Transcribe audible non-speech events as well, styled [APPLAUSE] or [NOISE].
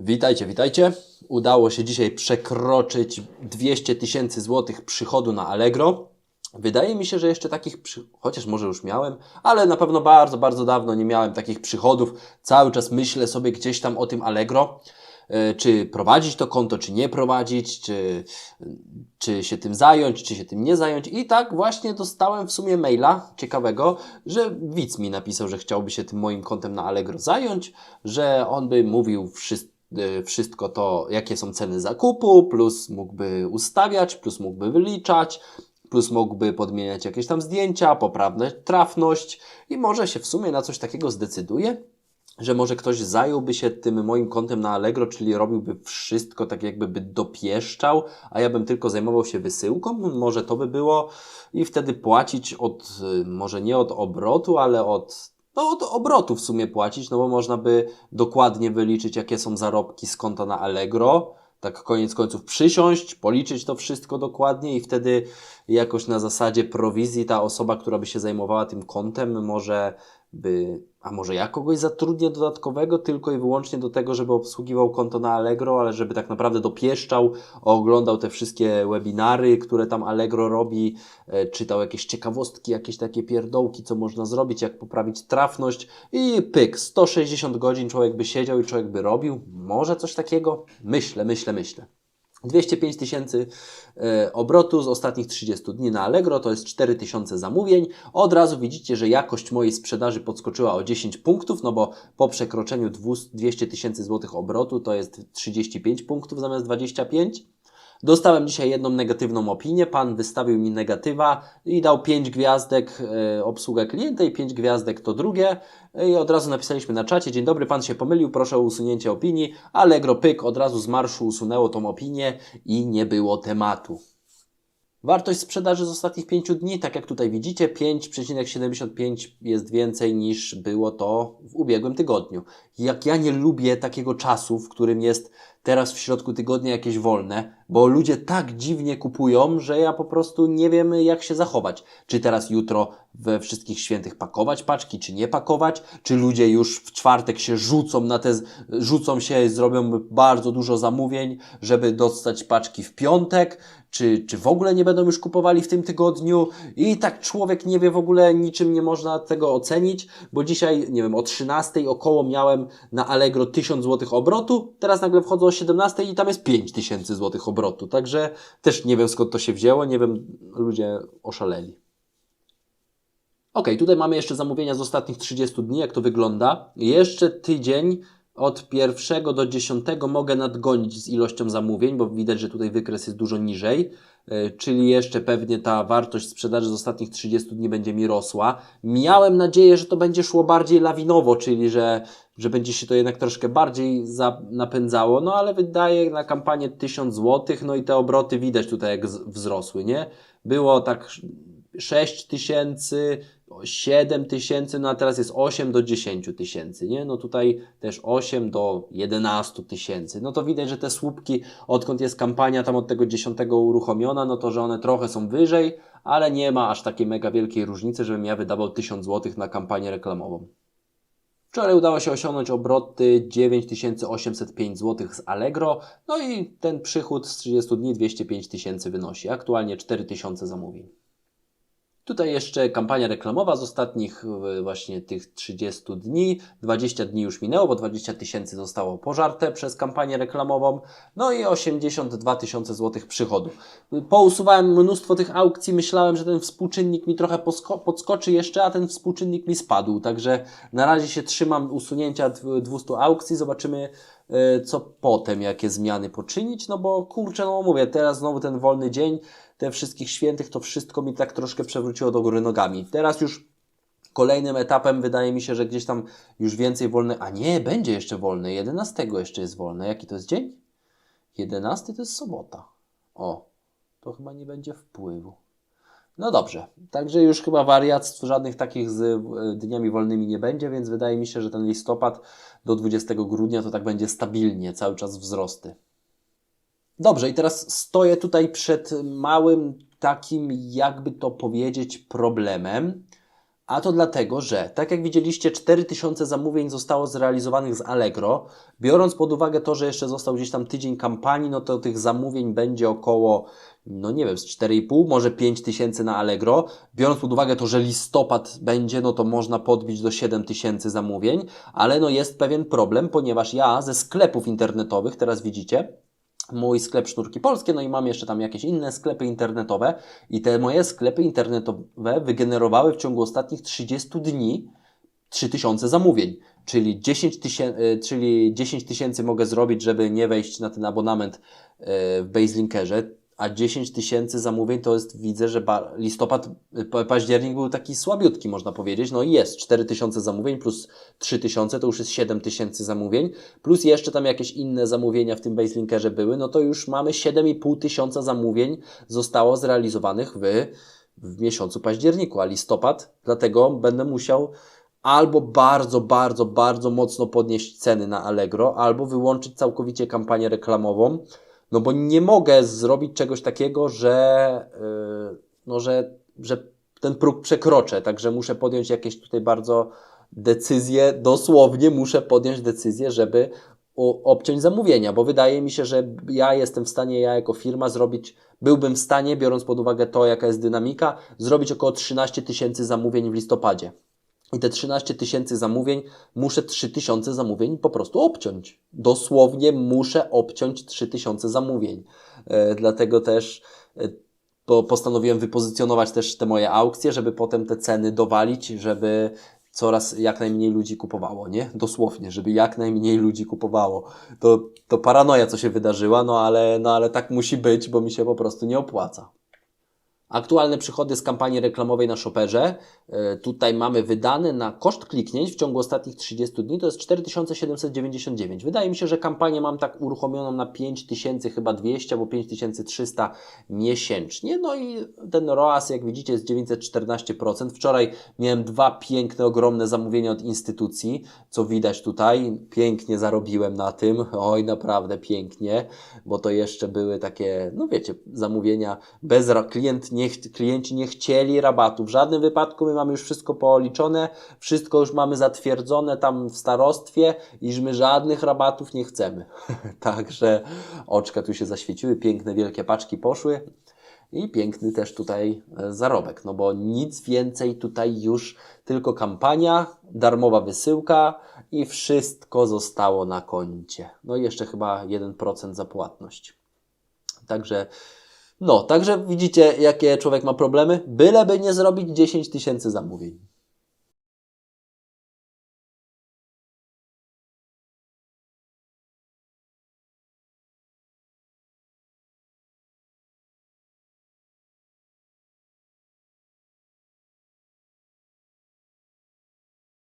Witajcie, witajcie. Udało się dzisiaj przekroczyć 200 tysięcy złotych przychodu na Allegro. Wydaje mi się, że jeszcze takich, przy... chociaż może już miałem, ale na pewno bardzo, bardzo dawno nie miałem takich przychodów. Cały czas myślę sobie gdzieś tam o tym Allegro. E, Czy prowadzić to konto, czy nie prowadzić, czy, czy się tym zająć, czy się tym nie zająć. I tak właśnie dostałem w sumie maila ciekawego, że widz mi napisał, że chciałby się tym moim kontem na Allegro zająć, że on by mówił wszystko wszystko to, jakie są ceny zakupu, plus mógłby ustawiać, plus mógłby wyliczać, plus mógłby podmieniać jakieś tam zdjęcia, poprawność, trafność i może się w sumie na coś takiego zdecyduje, że może ktoś zająłby się tym moim kontem na Allegro, czyli robiłby wszystko tak jakby by dopieszczał, a ja bym tylko zajmował się wysyłką, może to by było i wtedy płacić od, y, może nie od obrotu, ale od no od obrotu w sumie płacić, no bo można by dokładnie wyliczyć, jakie są zarobki z konta na Allegro, tak koniec końców przysiąść, policzyć to wszystko dokładnie i wtedy jakoś na zasadzie prowizji ta osoba, która by się zajmowała tym kontem, może by, a może ja kogoś zatrudnię dodatkowego tylko i wyłącznie do tego, żeby obsługiwał konto na Allegro, ale żeby tak naprawdę dopieszczał, oglądał te wszystkie webinary, które tam Allegro robi, e, czytał jakieś ciekawostki, jakieś takie pierdołki, co można zrobić, jak poprawić trafność i pyk, 160 godzin człowiek by siedział i człowiek by robił. Może coś takiego? Myślę, myślę, myślę. 205 tysięcy e, obrotu z ostatnich 30 dni na Allegro, to jest 4 tysiące zamówień. Od razu widzicie, że jakość mojej sprzedaży podskoczyła o 10 punktów, no bo po przekroczeniu 200 tysięcy złotych obrotu to jest 35 punktów zamiast 25. Dostałem dzisiaj jedną negatywną opinię. Pan wystawił mi negatywa i dał 5 gwiazdek e, obsługę klienta i 5 gwiazdek to drugie. I od razu napisaliśmy na czacie: Dzień dobry, pan się pomylił, proszę o usunięcie opinii. Allegro pyk od razu z marszu usunęło tą opinię i nie było tematu. Wartość sprzedaży z ostatnich 5 dni, tak jak tutaj widzicie, 5,75 jest więcej niż było to w ubiegłym tygodniu. Jak ja nie lubię takiego czasu, w którym jest teraz w środku tygodnia jakieś wolne, bo ludzie tak dziwnie kupują, że ja po prostu nie wiem jak się zachować. Czy teraz jutro we wszystkich świętych pakować paczki, czy nie pakować? Czy ludzie już w czwartek się rzucą na te, rzucą się, zrobią bardzo dużo zamówień, żeby dostać paczki w piątek? Czy, czy w ogóle nie będą już kupowali w tym tygodniu? I tak człowiek nie wie w ogóle, niczym nie można tego ocenić, bo dzisiaj, nie wiem, o 13 około miałem na Allegro 1000 zł obrotu, teraz nagle wchodzę o 17 i tam jest 5000 zł obrotu. Także też nie wiem skąd to się wzięło, nie wiem, ludzie oszaleli. Ok, tutaj mamy jeszcze zamówienia z ostatnich 30 dni, jak to wygląda. Jeszcze tydzień od pierwszego do dziesiątego mogę nadgonić z ilością zamówień, bo widać, że tutaj wykres jest dużo niżej, e, czyli jeszcze pewnie ta wartość sprzedaży z ostatnich 30 dni będzie mi rosła. Miałem nadzieję, że to będzie szło bardziej lawinowo, czyli że, że będzie się to jednak troszkę bardziej za, napędzało, no ale wydaje na kampanię 1000 zł, no i te obroty widać tutaj jak wzrosły, nie? Było tak 6 tysięcy, 7 tysięcy, no a teraz jest 8 do 10 tysięcy, nie? No tutaj też 8 do 11 tysięcy. No to widać, że te słupki, odkąd jest kampania tam od tego 10 uruchomiona, no to że one trochę są wyżej, ale nie ma aż takiej mega wielkiej różnicy, żebym ja wydawał 1000 zł na kampanię reklamową. Wczoraj udało się osiągnąć obroty 9805 zł z Allegro, no i ten przychód z 30 dni 205 tysięcy wynosi. Aktualnie 4000 zamówień. Tutaj jeszcze kampania reklamowa z ostatnich właśnie tych 30 dni. 20 dni już minęło, bo 20 tysięcy zostało pożarte przez kampanię reklamową. No i 82 tysiące złotych przychodu. Pousuwałem mnóstwo tych aukcji, myślałem, że ten współczynnik mi trochę podskoczy jeszcze, a ten współczynnik mi spadł. Także na razie się trzymam usunięcia dw- 200 aukcji. Zobaczymy, e, co potem, jakie zmiany poczynić. No bo kurczę, no mówię, teraz znowu ten wolny dzień te wszystkich świętych, to wszystko mi tak troszkę przewróciło do góry nogami. Teraz już kolejnym etapem wydaje mi się, że gdzieś tam już więcej wolne, a nie, będzie jeszcze wolne, 11 jeszcze jest wolne. Jaki to jest dzień? 11 to jest sobota. O, to chyba nie będzie wpływu. No dobrze, także już chyba wariactw żadnych takich z e, dniami wolnymi nie będzie, więc wydaje mi się, że ten listopad do 20 grudnia to tak będzie stabilnie, cały czas wzrosty. Dobrze, i teraz stoję tutaj przed małym takim, jakby to powiedzieć, problemem, A to dlatego, że tak jak widzieliście, 4000 zamówień zostało zrealizowanych z Allegro. Biorąc pod uwagę to, że jeszcze został gdzieś tam tydzień kampanii, no to tych zamówień będzie około, no nie wiem, z 4,5, może 5000 na Allegro. Biorąc pod uwagę to, że listopad będzie, no to można podbić do 7000 zamówień, ale no jest pewien problem, ponieważ ja ze sklepów internetowych, teraz widzicie, mój sklep Sznurki Polskie, no i mam jeszcze tam jakieś inne sklepy internetowe. I te moje sklepy internetowe wygenerowały w ciągu ostatnich 30 dni 3000 zamówień, czyli 10 tysięcy, czyli 10 tysięcy mogę zrobić, żeby nie wejść na ten abonament e, w Baselinkerze, a 10 tysięcy zamówień to jest, widzę, że listopad, pa- październik był taki słabiutki, można powiedzieć. No i jest 4 tysiące zamówień plus 3 tysiące, to już jest 7 tysięcy zamówień, plus jeszcze tam jakieś inne zamówienia w tym Baselinkerze były, no to już mamy 7,5 tysiąca zamówień zostało zrealizowanych w, w miesiącu październiku, a listopad, dlatego będę musiał albo bardzo, bardzo, bardzo mocno podnieść ceny na Allegro, albo wyłączyć całkowicie kampanię reklamową, no bo nie mogę zrobić czegoś takiego, że, yy, no, że, że ten próg przekroczę, także muszę podjąć jakieś tutaj bardzo decyzje, dosłownie muszę podjąć decyzję, żeby obciąć zamówienia, bo wydaje mi się, że ja jestem w stanie, ja jako firma zrobić, byłbym w stanie, biorąc pod uwagę to, jaka jest dynamika, zrobić około 13 tysięcy zamówień w listopadzie. I te 13 tysięcy zamówień, muszę 3 tysiące zamówień po prostu obciąć. Dosłownie muszę obciąć 3 tysiące zamówień. E, dlatego też e, po, postanowiłem wypozycjonować też te moje aukcje, żeby potem te ceny dowalić, żeby coraz jak najmniej ludzi kupowało, nie? Dosłownie, żeby jak najmniej ludzi kupowało. To, to paranoja, co się wydarzyła, no ale, no ale tak musi być, bo mi się po prostu nie opłaca. Aktualne przychody z kampanii reklamowej na Shopperze. E, Tutaj mamy wydane na koszt kliknięć w ciągu ostatnich 30 dni to jest 4799. Wydaje mi się, że kampanię mam tak uruchomioną na 5000 chyba 200 albo 5300 miesięcznie. No i ten ROAS jak widzicie jest 914%. Wczoraj miałem dwa piękne, ogromne zamówienia od instytucji, co widać tutaj. Pięknie zarobiłem na tym. [LAUGHS] Oj, naprawdę pięknie, bo to jeszcze były takie, no wiecie, zamówienia bez klient nie, ch- klienci nie chcieli rabatu. W żadnym wypadku my mamy już wszystko policzone, wszystko już mamy zatwierdzone tam w starostwie, iż my żadnych rabatów nie chcemy. [LAUGHS] Także oczka tu się zaświeciły, piękne wielkie paczki poszły. I piękny też tutaj e, zarobek, no bo nic więcej tutaj już, tylko kampania, darmowa wysyłka i wszystko zostało na koncie. No i jeszcze chyba 1% za płatność. Także, no, także widzicie, jakie człowiek ma problemy, byleby nie zrobić 10 tysięcy zamówień.